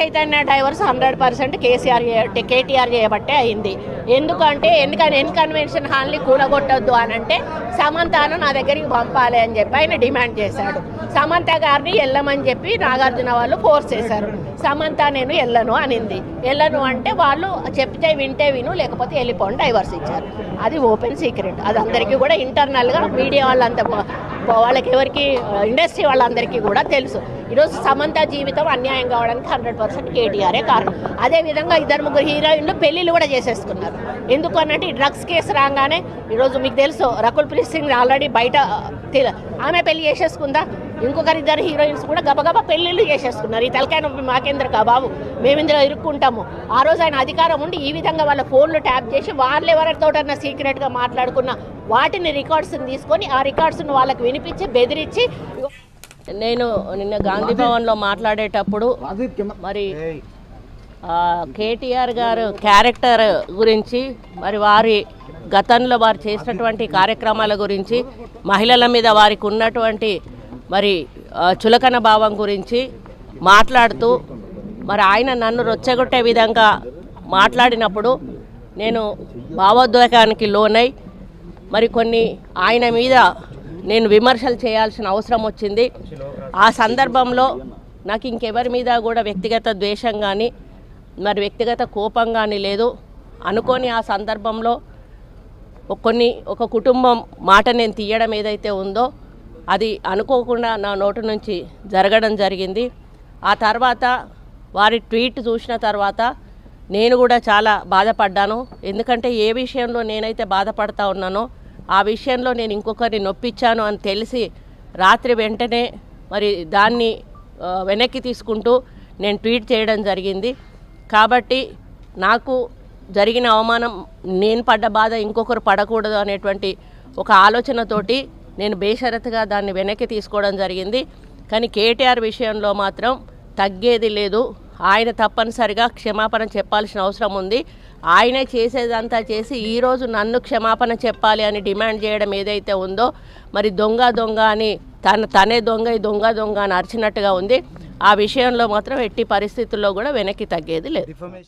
Chaitanya divorce hundred percent KCR KTR చేయబట్టే అయింది. ఎందుకంటే ఎందుకని ఎన్ కన్వెన్షన్ హాల్ని కూలగొట్టొద్దు అని అంటే సమంతను నా దగ్గరికి పంపాలి అని చెప్పి ఆయన డిమాండ్ చేశాడు. సమంత గారిని వెళ్ళమని చెప్పి నాగార్జున వాళ్ళు ఫోర్స్ చేశారు. సమంత నేను వెళ్ళను అనింది. వెళ్ళను అంటే వాళ్ళు చెప్తే వింటే విను లేకపోతే వెళ్ళిపోండి డైవర్స్ ఇచ్చారు. అది ఓపెన్ సీక్రెట్. అది అందరికీ కూడా ఇంటర్నల్గా మీడియా వాళ్ళంతా వాళ్ళకి ఎవరికి ఇండస్ట్రీ వాళ్ళందరికీ కూడా తెలుసు. ఈరోజు సమంత జీవితం అన్యాయం కావడానికి హండ్రెడ్ పర్సెంట్ కేటీఆరే కారణం. అదేవిధంగా ఇద్దరు ముగ్గురు హీరోయిన్లు పెళ్ళిళ్ళు కూడా చేసేసుకున్నారు. ఎందుకు అన్నట్టు ఈ డ్రగ్స్ కేసు రాగానే ఈరోజు మీకు తెలుసు రకుల్ ప్రీత్ సింగ్ ఆల్రెడీ బయట ఆమె పెళ్ళి చేసేసుకుందా? ఇంకొకరు ఇద్దరు హీరోయిన్స్ కూడా గబగబా పెళ్ళిళ్ళు చేసేసుకున్నారు ఈ తలకాయ నొప్పి మాకేంద్ర బాబు? మేము ఇందులో ఇరుక్కుంటాము. ఆ రోజు ఆయన అధికారం ఉండి ఈ విధంగా వాళ్ళ ఫోన్లు ట్యాప్ చేసి వాళ్ళు ఎవరితోటన్నా సీక్రెట్గా మాట్లాడుకున్న వాటిని రికార్డ్స్ని తీసుకొని ఆ రికార్డ్స్ను వాళ్ళకి వినిపించి బెదిరించి నేను నిన్న గాంధీ భవన్లో మాట్లాడేటప్పుడు మరి ఆ, కేటీఆర్ గారు క్యారెక్టర్ గురించి మరి వారి గతంలో వారు చేసినటువంటి కార్యక్రమాల గురించి మహిళల మీద వారికి ఉన్నటువంటి మరి చులకన భావం గురించి మాట్లాడుతూ మరి ఆయన నన్ను రొచ్చగొట్టే విధంగా మాట్లాడినప్పుడు నేను భావోద్వేగానికి లోనై మరి కొన్ని ఆయన మీద నేను విమర్శలు చేయాల్సిన అవసరం వచ్చింది. ఆ సందర్భంలో నాకు ఇంకెవరి మీద కూడా వ్యక్తిగత ద్వేషం కానీ మరి వ్యక్తిగత కోపం కానీ లేదు. అనుకోని ఆ సందర్భంలో కొన్ని ఒక కుటుంబం మాట నేను తీయడం ఏదైతే ఉందో అది అనుకోకుండా నా నోటి నుంచి జరగడం జరిగింది. ఆ తర్వాత వారి ట్వీట్ చూసిన తర్వాత నేను కూడా చాలా బాధపడ్డాను. ఎందుకంటే ఏ విషయంలో నేనైతే బాధపడతా ఉన్నానో ఆ విషయంలో నేను ఇంకొకరిని నొప్పించాను అని తెలిసి రాత్రి వెంటనే మరి దాన్ని వెనక్కి తీసుకుంటూ నేను ట్వీట్ చేయడం జరిగింది. కాబట్టి నాకు జరిగిన అవమానం నేను పడ్డ బాధ ఇంకొకరు పడకూడదు అనేటువంటి ఒక ఆలోచనతోటి నేను బేషరతుగా దాన్ని వెనక్కి తీసుకోవడం జరిగింది. కానీ కేటీఆర్ విషయంలో మాత్రం తగ్గేది లేదు. ఆయన తప్పనిసరిగా క్షమాపణ చెప్పాల్సిన అవసరం ఉంది. ఆయనే చేసేదంతా చేసి ఈరోజు నన్ను క్షమాపణ చెప్పాలి అని డిమాండ్ చేయడం ఏదైతే ఉందో మరి దొంగ దొంగ అని తన తనే దొంగ దొంగ దొంగ అని అరిచినట్టుగా ఉంది. ఆ విషయంలో మాత్రం ఎట్టి పరిస్థితుల్లో కూడా వెనక్కి తగ్గేది లేదు.